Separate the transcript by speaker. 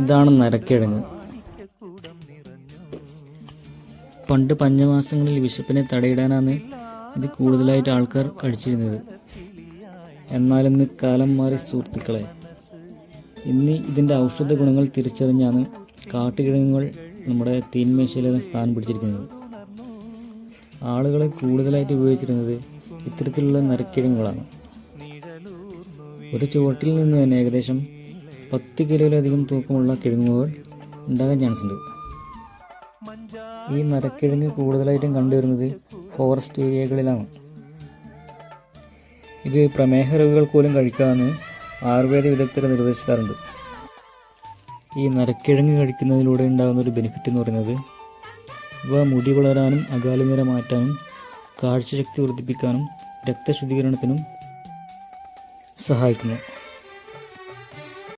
Speaker 1: ഇതാണ് നരക്കിഴങ്ങ് പണ്ട് പഞ്ചമാസങ്ങളിൽ വിശപ്പിനെ തടയിടാനാണ് ഇത് കൂടുതലായിട്ട് ആൾക്കാർ കഴിച്ചിരുന്നത്. എന്നാൽ ഇന്ന് കാലം മാറി സുഹൃത്തുക്കളെ ഇന്ന് ഇതിന്റെ ഔഷധ ഗുണങ്ങൾ തിരിച്ചറിഞ്ഞാണ് കാട്ടുകിഴങ്ങുകൾ നമ്മുടെ തീന്മേശയിലെല്ലാം സ്ഥാനം പിടിച്ചിരിക്കുന്നത്. ആളുകളെ കൂടുതലായിട്ട് ഉപയോഗിച്ചിരുന്നത് ഇത്തരത്തിലുള്ള നരക്കിഴങ്ങുകളാണ് ഒരു ചുവട്ടിൽ നിന്ന് തന്നെ ഏകദേശം പത്ത് കിലോയിലധികം തൂക്കമുള്ള കിഴങ്ങുകൾ ഉണ്ടാകാൻ ചാൻസ് ഉണ്ട്. ഈ മരക്കിഴങ്ങ് കൂടുതലായിട്ടും കണ്ടുവരുന്നത് ഫോറസ്റ്റ് ഏരിയകളിലാണ് ഇത് പ്രമേഹ രോഗികൾ പോലും കഴിക്കാമെന്ന് ആയുർവേദ വിദഗ്ധർ നിർദ്ദേശിക്കാറുണ്ട്. ഈ നരക്കിഴങ്ങ് കഴിക്കുന്നതിലൂടെ ഉണ്ടാകുന്ന ഒരു ബെനിഫിറ്റ് എന്ന് പറയുന്നത് ഇവ മുടി വളരാനും അകാലനിര മാറ്റാനും കാഴ്ചശക്തി വർദ്ധിപ്പിക്കാനും രക്തശുദ്ധീകരണത്തിനും സഹായിക്കുന്നു.